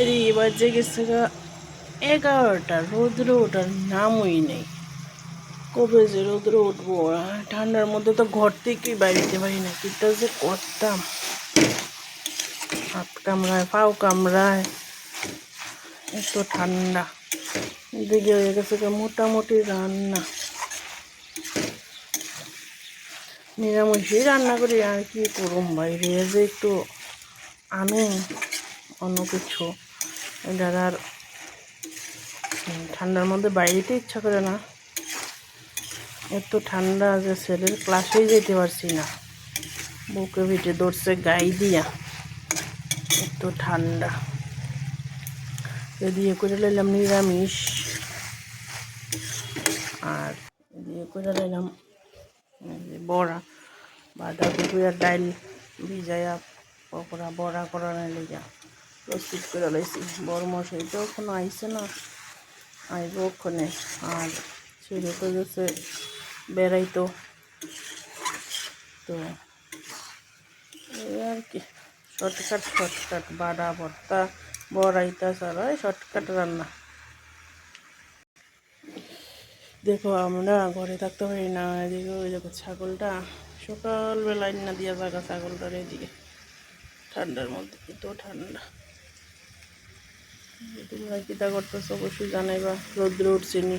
এবার যে গেছে এগারোটা। রৌদ্র ওঠার নামই নেই। কবে যে রৌদ্র উঠবো ঠান্ডার মধ্যে তো ঘর থেকেই বাড়িতে পারি না। কিটা যে করতাম? হাত কামড়ায়, পাও কামড়ায়। এত ঠান্ডা। এদিকে হয়ে গেছে মোটামুটি রান্না। নিরামিষই রান্না করি, আর কি করুম বাইরে? যে একটু আনুন অন্য কিছু। এটার আর ঠান্ডার মধ্যে বাইরেতে ইচ্ছা করে না, এত ঠান্ডা যে ছেলের ক্লাসেই যেতে পারছি না। বুকে ভিটে ধরছে গাই দিয়া। এত ঠান্ডা। দিয়ে করে লাইলাম নিরামিষ। আর দিয়ে করে লাইলাম বড়া। বাঁধাকপি আর ডাইল ভিজাইয়া পকোড়া, বড়া করানোর লেগে। প্রস্তুত করে লাইছি। বড় মশাই তো এখনও আইসে না, আইব ওখানে। আর ছেলে তো গেছে বেড়াইতো। তো এই আর কি, শর্টকাট শর্টকাট, বাড়া, ভর্তা বড়াইতা ছাড়া শর্টকাট রান্না। দেখো, আমরা ঘরে থাকতে পারি না, এদিকে ওই দেখো ছাগলটা সকালবেলায় না দিয়া জায়গা ছাগলটার এদিকে ঠান্ডার মধ্যে, এত ঠান্ডা। তোমরা কিতা করতেছো? অবশ্যই জানাইবা। রৌদ্র উঠছে নি।